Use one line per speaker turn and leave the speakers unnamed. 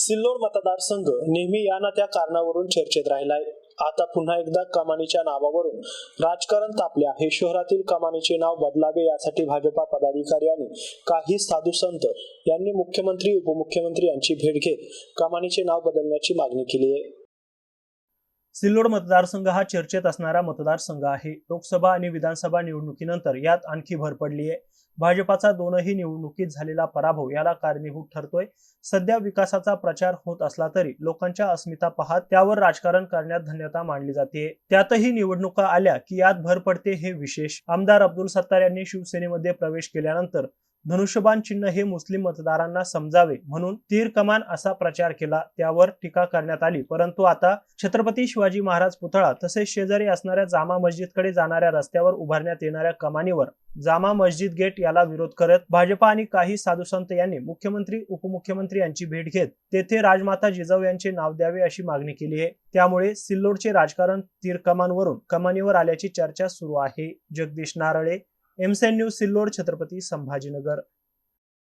सिल्लोड मतदारसंघ नेहमी या ना त्या कारणावरून चर्चेत राहिलाय. आता पुन्हा एकदा कमानीच्या नावावरून राजकारण तापले आहे. शहरातील कमानीचे नाव बदलावे यासाठी भाजपा पदाधिकारी आणि काही साधू संत यांनी मुख्यमंत्री उपमुख्यमंत्री यांची भेट घेत कमानीचे नाव बदलण्याची मागणी केली आहे.
सिल्लोड मतदारसंघ हा चर्चेत असणारा मतदारसंघ आहे. लोकसभा आणि विधानसभा निवडणुकीनंतर यात आणखी भर पडली आहे. भाजपाचा दोनही निवडणुकीत झालेला पराभव याला कारणीभूत ठरतोय. सध्या विकासाचा प्रचार होत असला तरी लोकांच्या अस्मिता पाहत त्यावर राजकारण करण्यात धन्यता मानली जाते. त्यातही निवडणुका आल्या की यात भर पडते हे विशेष. आमदार अब्दुल सत्तार यांनी शिवसेनेमध्ये प्रवेश केल्यानंतर धनुष्यबाण चिन्ह हे मुस्लिम मतदारांना समजावे म्हणून तीर कमान असा प्रचार केला त्यावर टीका करण्यात आली. परंतु आता छत्रपती शिवाजी महाराज पुतळा तसेच शेजारी असणाऱ्या जामा मस्जिदकडे जाणाऱ्या रस्त्यावर उभारण्यात येणाऱ्या कमानीवर जामा मस्जिद गेट याला विरोध करत भाजपा आणि काही साधुसंत यांनी मुख्यमंत्री उपमुख्यमंत्री यांची भेट घेत तेथे राजमाता जिजाऊ यांचे नाव द्यावे अशी मागणी केली आहे. त्यामुळे सिल्लोडचे राजकारण तीर कमानवरून कमानीवर आल्याची चर्चा सुरू आहे. जगदीश नारळे एमसेन न्यूज सिल्लोड छत्रपती संभाजीनगर.